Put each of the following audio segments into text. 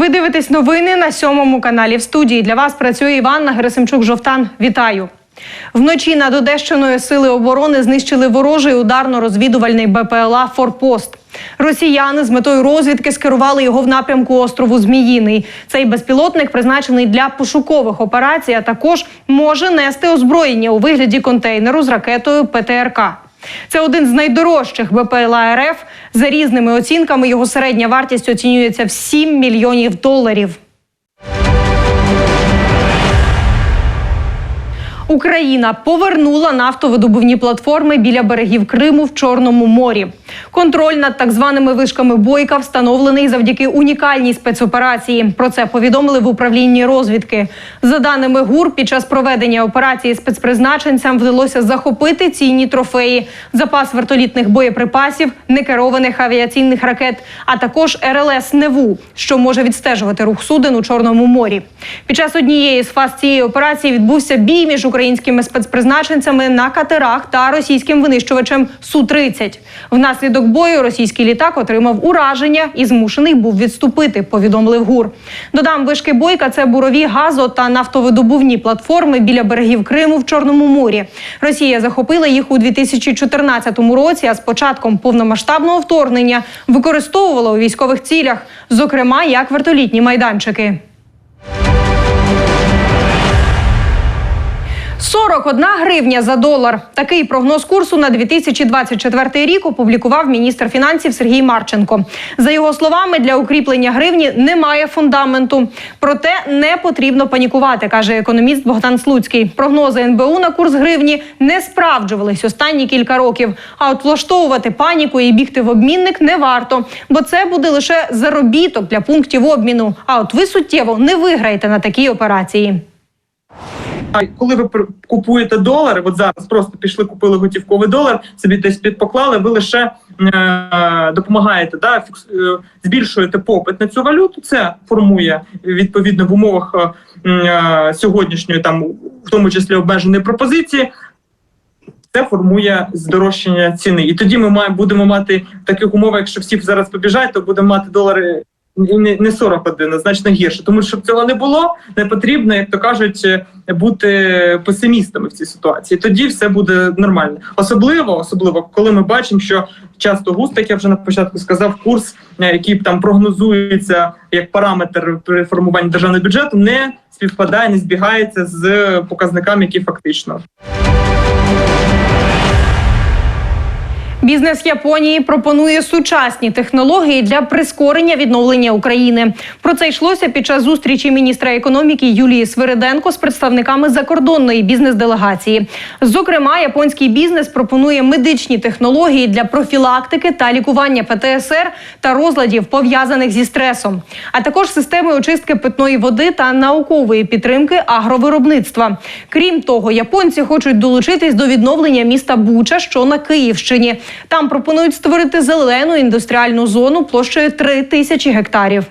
Ви дивитесь новини на сьомому каналі. В студії для вас працює Іванна Герасимчук Жовтан. Вітаю. Вночі над Одещиною сили оборони знищили ворожий ударно-розвідувальний БПЛА Форпост. Росіяни з метою розвідки скерували його в напрямку острову Зміїний. Цей безпілотник призначений для пошукових операцій, а також може нести озброєння у вигляді контейнеру з ракетою ПТРК. Це один з найдорожчих БПЛА РФ. За різними оцінками його середня вартість оцінюється в 7 мільйонів доларів. Україна повернула нафтовидобувні платформи біля берегів Криму в Чорному морі. Контроль над так званими вишками бойка встановлений завдяки унікальній спецоперації. Про це повідомили в управлінні розвідки. За даними ГУР, під час проведення операції спецпризначенцям вдалося захопити цінні трофеї, запас вертолітних боєприпасів, некерованих авіаційних ракет, а також РЛС Неву, що може відстежувати рух суден у Чорному морі. Під час однієї з фаз цієї операції відбувся бій між українськими спецпризначенцями на катерах та російським винищувачем Су 30 Внаслідок бою російський літак отримав ураження і змушений був відступити. Повідомив ГУР. Додам вишки бойка це бурові газо та нафтовидобувні платформи біля берегів Криму в Чорному морі. Росія захопила їх у 2014 році. А з початком повномасштабного вторгнення використовувала у військових цілях, зокрема як вертолітні майданчики. 41 гривня за долар. Такий прогноз курсу на 2024 рік опублікував міністр фінансів Сергій Марченко. За його словами, для укріплення гривні немає фундаменту. Проте не потрібно панікувати, каже економіст Богдан Слуцький. Прогнози НБУ на курс гривні не справджувались останні кілька років. А от влаштовувати паніку і бігти в обмінник не варто, бо це буде лише заробіток для пунктів обміну. А от ви суттєво не виграєте на такій операції. Коли ви купуєте долари, от зараз просто пішли, купили готівковий долар, собі десь підпоклали, ви лише е, допомагаєте, да, фікс, е, збільшуєте попит на цю валюту. Це формує відповідно в умовах е, е, сьогоднішньої, там в тому числі обмеженої пропозиції. Це формує здорожчання ціни, і тоді ми маємо будемо мати в таких умовах, якщо всі зараз побіжать, то будемо мати долари не, не 41, а значно гірше. Тому щоб цього не було, не потрібно, як то кажуть, е, бути песимістами в цій ситуації. Тоді все буде нормально. Особливо, особливо, коли ми бачимо, що часто густо, як я вже на початку сказав, курс, е, який там прогнозується як параметр при формуванні державного бюджету, не співпадає, не збігається з показниками, які фактично. Бізнес Японії пропонує сучасні технології для прискорення відновлення України. Про це йшлося під час зустрічі міністра економіки Юлії Свириденко з представниками закордонної бізнес-делегації. Зокрема, японський бізнес пропонує медичні технології для профілактики та лікування ПТСР та розладів пов'язаних зі стресом, а також системи очистки питної води та наукової підтримки агровиробництва. Крім того, японці хочуть долучитись до відновлення міста Буча, що на Київщині. Там пропонують створити зелену індустріальну зону площею 3 тисячі гектарів.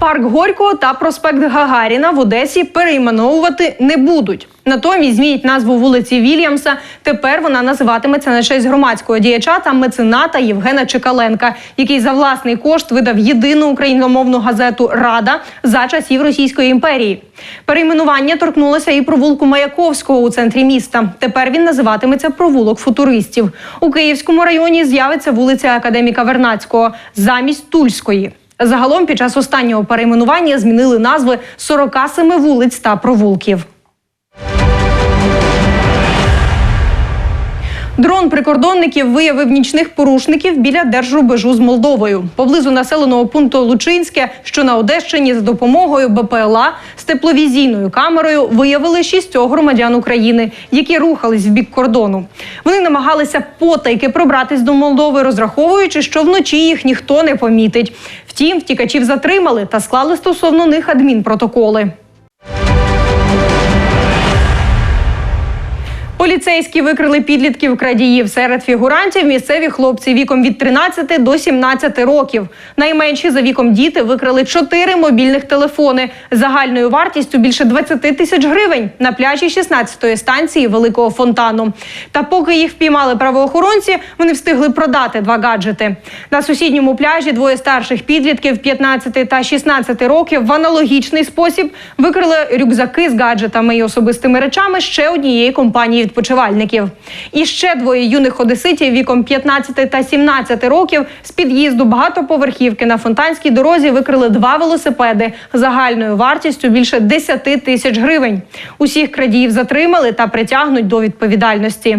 Парк Горького та проспект Гагаріна в Одесі перейменовувати не будуть. Натомість змінять назву вулиці Вільямса. Тепер вона називатиметься на честь громадського діяча та мецената Євгена Чекаленка, який за власний кошт видав єдину україномовну газету Рада за часів Російської імперії. Перейменування торкнулося і провулку Маяковського у центрі міста. Тепер він називатиметься провулок футуристів. У Київському районі з'явиться вулиця Академіка Вернацького замість Тульської. Загалом під час останнього перейменування змінили назви 47 вулиць та провулків. Дрон прикордонників виявив нічних порушників біля держрубежу з Молдовою. Поблизу населеного пункту Лучинське, що на Одещині, за допомогою БПЛА з тепловізійною камерою виявили шістьох громадян України, які рухались в бік кордону. Вони намагалися потайки пробратись до Молдови, розраховуючи, що вночі їх ніхто не помітить. Втім, втікачів затримали та склали стосовно них адмінпротоколи. Поліцейські викрили підлітків крадіїв. Серед фігурантів місцеві хлопці віком від 13 до 17 років. Найменші за віком діти викрали чотири мобільних телефони загальною вартістю більше 20 тисяч гривень на пляжі 16-ї станції Великого фонтану. Та поки їх впіймали правоохоронці, вони встигли продати два гаджети. На сусідньому пляжі двоє старших підлітків 15 та 16 років в аналогічний спосіб викрили рюкзаки з гаджетами і особистими речами ще однієї компанії відпочивальників. І ще двоє юних одеситів віком 15 та 17 років з під'їзду багатоповерхівки на фонтанській дорозі викрили два велосипеди загальною вартістю більше 10 тисяч гривень. Усіх крадіїв затримали та притягнуть до відповідальності.